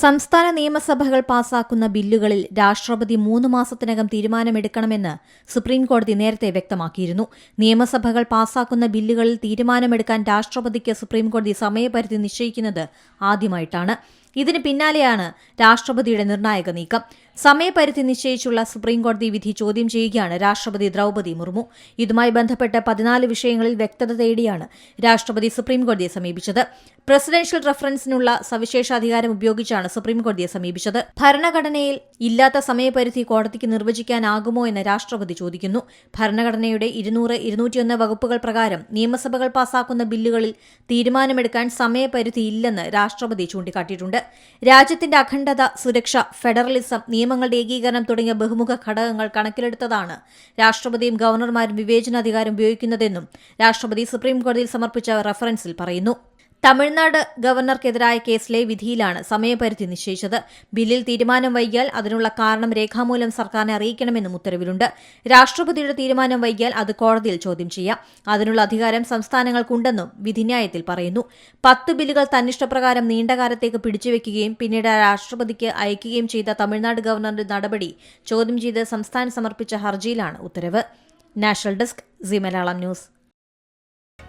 സംസ്ഥാന നിയമസഭകൾ പാസാക്കുന്ന ബില്ലുകളിൽ രാഷ്ട്രപതി മൂന്ന് മാസത്തിനകം തീരുമാനമെടുക്കണമെന്ന് സുപ്രീംകോടതി നേരത്തെ വ്യക്തമാക്കിയിരുന്നു. നിയമസഭകൾ പാസാക്കുന്ന ബില്ലുകളിൽ തീരുമാനമെടുക്കാൻ രാഷ്ട്രപതിക്ക് സുപ്രീംകോടതി സമയപരിധി നിശ്ചയിക്കുന്നത് ആദ്യമായിട്ടാണ്. ഇതിന് പിന്നാലെയാണ് രാഷ്ട്രപതിയുടെ നിർണായക നീക്കം. സമയപരിധി നിശ്ചയിച്ചുള്ള സുപ്രീംകോടതി വിധി ചോദ്യം ചെയ്യുകയാണ് രാഷ്ട്രപതി ദ്രൗപതി മുർമു. ഇതുമായി ബന്ധപ്പെട്ട് പതിനാല് വിഷയങ്ങളിൽ വ്യക്തത തേടിയാണ് രാഷ്ട്രപതി സുപ്രീംകോടതിയെ സമീപിച്ചത്. പ്രസിഡൻഷ്യൽ റഫറൻസിനുള്ള സവിശേഷ അധികാരം ഉപയോഗിച്ചാണ് സുപ്രീംകോടതിയെ സമീപിച്ചത്. ഭരണഘടനയിൽ ഇല്ലാത്ത സമയപരിധി കോടതിക്ക് നിർവചിക്കാനാകുമോ എന്ന് രാഷ്ട്രപതി ചോദിക്കുന്നു. ഭരണഘടനയുടെ ഇരുന്നൂറ് ഇരുന്നൂറ്റിയൊന്ന് വകുപ്പുകൾ പ്രകാരം നിയമസഭകൾ പാസാക്കുന്ന ബില്ലുകളിൽ തീരുമാനമെടുക്കാൻ സമയപരിധി ഇല്ലെന്ന് രാഷ്ട്രപതി ചൂണ്ടിക്കാട്ടിയിട്ടുണ്ട്. രാജ്യത്തിന്റെ അഖണ്ഡത സുരക്ഷ ഫെഡറലിസം നിയമങ്ങളുടെ ഏകീകരണം തുടങ്ങിയ ബഹുമുഖ ഘടകങ്ങൾ കണക്കിലെടുത്തതാണ് രാഷ്ട്രപതിയും ഗവർണർമാരും വിവേചനാധികാരം ഉപയോഗിക്കുന്നതെന്നും രാഷ്ട്രപതി സുപ്രീംകോടതിയിൽ സമർപ്പിച്ച റഫറൻസിൽ പറയുന്നു. തമിഴ്നാട് ഗവർണർക്കെതിരായ കേസിലെ വിധിയിലാണ് സമയപരിധി നിശ്ചയിച്ചത്. ബില്ലിൽ തീരുമാനം വൈകിയാൽ അതിനുള്ള കാരണം രേഖാമൂലം സർക്കാരിനെ അറിയിക്കണമെന്നും ഉത്തരവിലുണ്ട്. രാഷ്ട്രപതിയുടെ തീരുമാനം വൈകിയാൽ അത് കോടതിയിൽ ചോദ്യം ചെയ്യാം. അതിനുള്ള അധികാരം സംസ്ഥാനങ്ങൾക്കുണ്ടെന്നും വിധിന്യായത്തിൽ പറയുന്നു. പത്ത് ബില്ലുകൾ തന്നിഷ്ടപ്രകാരം നീണ്ടകാലത്തേക്ക് പിടിച്ചുവെക്കുകയും പിന്നീട് രാഷ്ട്രപതിക്ക് അയക്കുകയും ചെയ്ത തമിഴ്നാട് ഗവർണറുടെ നടപടി ചോദ്യം ചെയ്ത് സംസ്ഥാനം സമർപ്പിച്ച ഹർജിയിലാണ് ഉത്തരവ്. National desk C Malayalam news.